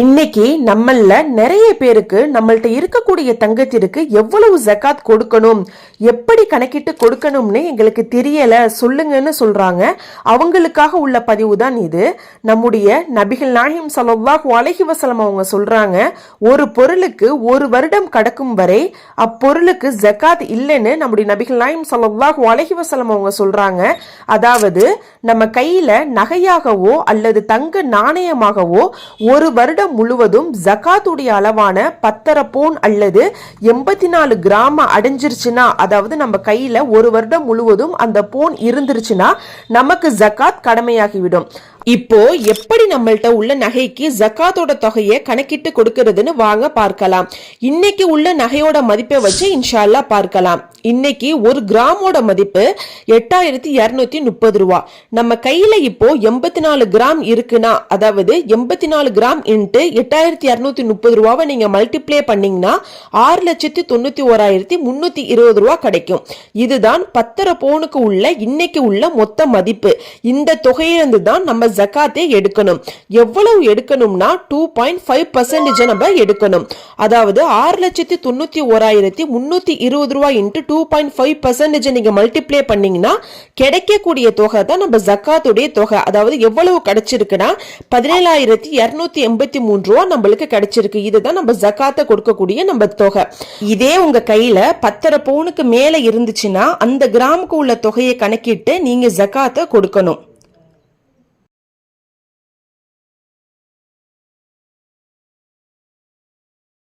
இன்னைக்கு நம்மள நிறைய பேருக்கு நம்மள்ட்ட இருக்கக்கூடிய தங்கத்திற்கு எவ்வளவு ஜக்காத் கொடுக்கணும் எப்படி கணக்கிட்டு கொடுக்கணும்னு எங்களுக்கு தெரியல சொல்லுங்கன்னு சொல்றாங்க. அவங்களுக்காக உள்ள பதிவு தான் இது. நம்முடைய நபிகள் நாயகம் ஸல்லல்லாஹு அலஹி வசலம் அவங்க சொல்றாங்க ஒரு பொருளுக்கு ஒரு வருடம் கடக்கும் வரை அப்பொருளுக்கு ஜக்காத் இல்லைன்னு நம்முடைய நபிகள் நாயகம் ஸல்லல்லாஹு அலஹி வசலம் அவங்க சொல்றாங்க. அதாவது நம்ம கையில நகையாகவோ அல்லது தங்க நாணயமாகவோ ஒரு வருடம் முழுவதும் ஜகாத்துடைய அளவான பத்தரை பவுன் அல்லது எண்பத்தி நாலு கிராம அடைஞ்சிருச்சுன்னா அதாவது நம்ம கையில ஒரு வருடம் முழுவதும் அந்த போன் இருந்துருச்சுன்னா நமக்கு ஜகாத் கடமையாகிவிடும். இப்போ எப்படி நம்மள்ட்ட உள்ள நகைக்கு ஜக்காத்தோட தொகையை கணக்கிட்டு கொடுக்கறதுன்னு வாங்க பார்க்கலாம். இன்னைக்கு உள்ள நகையோட மதிப்பை வச்சு இன்ஷால்லா பார்க்கலாம். இன்னைக்கு ஒரு கிராமோட மதிப்பு எட்டாயிரத்தி இரநூத்தி முப்பது ரூபா. நம்ம கையில இப்போ எண்பத்தி நாலு கிராம் இருக்குன்னா அதாவது எண்பத்தி நாலு கிராம் இன்ட்டு எட்டாயிரத்தி இரநூத்தி முப்பது ரூபாவை நீங்க மல்டிப்ளை பண்ணீங்கன்னா ஆறு லட்சத்தி தொண்ணூத்தி ஓராயிரத்தி முன்னூத்தி இருபது ரூபா கிடைக்கும். இதுதான் பத்தரை பவுனுக்கு உள்ள இன்னைக்கு உள்ள மொத்த மதிப்பு. இந்த தொகையிலிருந்து தான் நம்ம ஜக்காத்தே எடுக்கணும். எவ்வளவு எடுக்கணும்னா டூ பாயிண்ட் ஃபைவ் பர்சன்டேஜ் நம்ம எடுக்கணும். அதாவது ஆறு லட்சத்தி தொண்ணூத்தி ஓராயிரத்தி முன்னூத்தி இருபது ரூபாய் into two point five percentage நீங்க மல்டிப்ளை பண்ணீங்கன்னா கிடைக்கக்கூடிய தொகை தான் நம்ம ஜக்காத்துடைய தொகை. அதாவது எவ்வளவு கிடைச்சிருக்குன்னா பதினேழாயிரத்தி இரநூத்தி எண்பத்தி மூணு ரூபா நம்மளுக்கு கிடைச்சிருக்கு. இதுதான் நம்ம ஜக்காத்தை கொடுக்கக்கூடிய நம்ம தொகை. இதே உங்க கையில பத்தரை பவுனுக்கு மேல இருந்துச்சுன்னா அந்த கிராமுக்கு உள்ள தொகையை கணக்கிட்டு நீங்க ஜக்காத்தை கொடுக்கணும்.